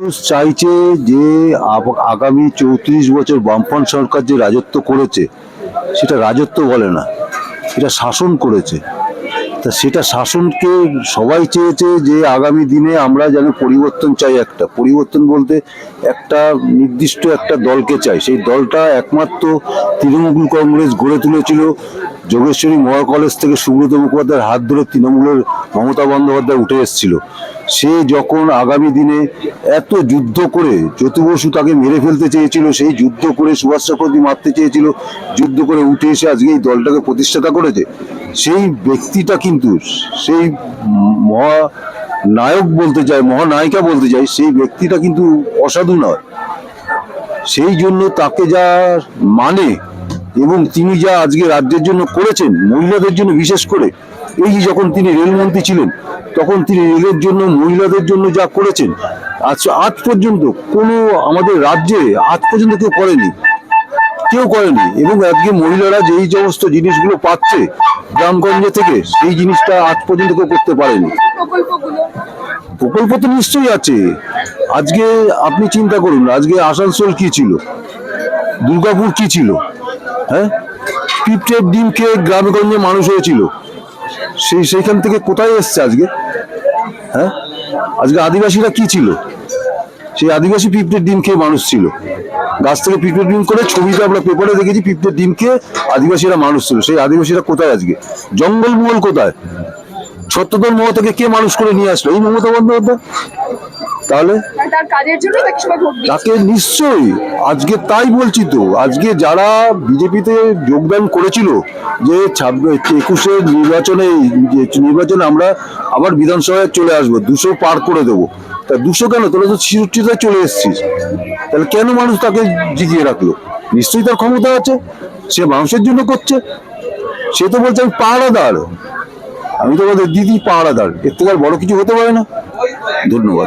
মানুষ চাইছে যে আগামী চৌত্রিশ বছর বামফ্রন্ট সরকার যে রাজত্ব করেছে, সেটা রাজত্ব বলে না এটা শাসন করেছে। তা সেটা শাসনকে সবাই চেয়েছে যে আগামী দিনে আমরা যেন পরিবর্তন চাই একটা। পরিবর্তন বলতে একটা নির্দিষ্ট একটা দলকে চাই। সেই দলটা একমাত্র তৃণমূল কংগ্রেস গড়ে তুলেছিল। যোগেশ্বরী মহা কলেজ থেকে সুব্রত মুখোপাধ্যায়ের হাত ধরে তৃণমূলের মমতা বন্দ্যোপাধ্যায় উঠে এসেছিল। সে যখন আগামী দিনে এত যুদ্ধ করে জ্যোতি বসু তাকে মেরে ফেলতে চেয়েছিল, সেই যুদ্ধ করে সুভাষ চক্রবর্তী মারতে চেয়েছিল, যুদ্ধ করে উঠে এসে আজকে এই দলটাকে প্রতিষ্ঠাতা করেছে, সেই ব্যক্তিটা কিন্তু সেই মহা নায়ক বলতে চাই মহানায়িকা বলতে চাই সেই ব্যক্তিটা কিন্তু অসাধু নয়। সেই জন্য তাকে যা মানে এবং তিনি যা আজকে রাজ্যের জন্য করেছেন মহিলাদের জন্য বিশেষ করে এই যে যখন তিনি রেলমন্ত্রী ছিলেন তখন তিনি রেলের জন্য মহিলাদের জন্য যা করেছেন আজ আজ পর্যন্ত কোনো আমাদের রাজ্যে আজ পর্যন্ত কেউ করেনি। কেউ করেনি। এবং আজকে মহিলারা যেই সমস্ত জিনিসগুলো পাচ্ছে গ্রামগঞ্জে থেকে সেই জিনিসটা আজ পর্যন্ত কেউ করতে পারেনি। প্রকল্প তো নিশ্চয়ই আছে। আজকে আপনি চিন্তা করুন আজকে আসানসোল কি ছিল? দুর্গাপুর কি ছিল? হ্যাঁ? পিঁপড়ের ডিম খেয়ে গ্রামগঞ্জে মানুষ হয়েছিল। সেই সেইখান থেকে কোথায় এসছে আজকে? হ্যাঁ? আজকে আদিবাসীরা কি ছিল? সেই আদিবাসী পিঁপড়ের ডিম খেয়ে মানুষ ছিল। গাছ থেকে পিঁপড়ের ডিম করে ছবিতে আমরা পেপারে দেখেছি, পিঁপড়ের ডিম খেয়ে আদিবাসীরা মানুষ ছিল। সেই আদিবাসীরা কোথায় আজকে? জঙ্গলমহল কোথায়? সত্যধন মহ থেকে কে মানুষ করে নিয়ে আসলো? এই মমতা বন্দ্যোপাধ্যায়? তাহলে তাকে নিশ্চয়ই। আজকে তাই বলছি তো আজকে যারা বিজেপিতে যোগদান করেছিল যে ছাব্বিশ একুশে নির্বাচনে নির্বাচনে আমরা আবার বিধানসভায় চলে আসব দুশো পার করে দেবো। তা দুশো কেন? তোরা তো ছিষট্টিতে চলে এসছিস। তাহলে কেন মানুষ তাকে জিতিয়ে রাখল? নিশ্চয়ই তার ক্ষমতা আছে সে মানুষের জন্য করছে। সে তো বলছে আমি পাহারাদার। আমি তো বলতে দিদি পাহারাদার। এর থেকে আর বড় কিছু হতে পারে না। ধন্যবাদ।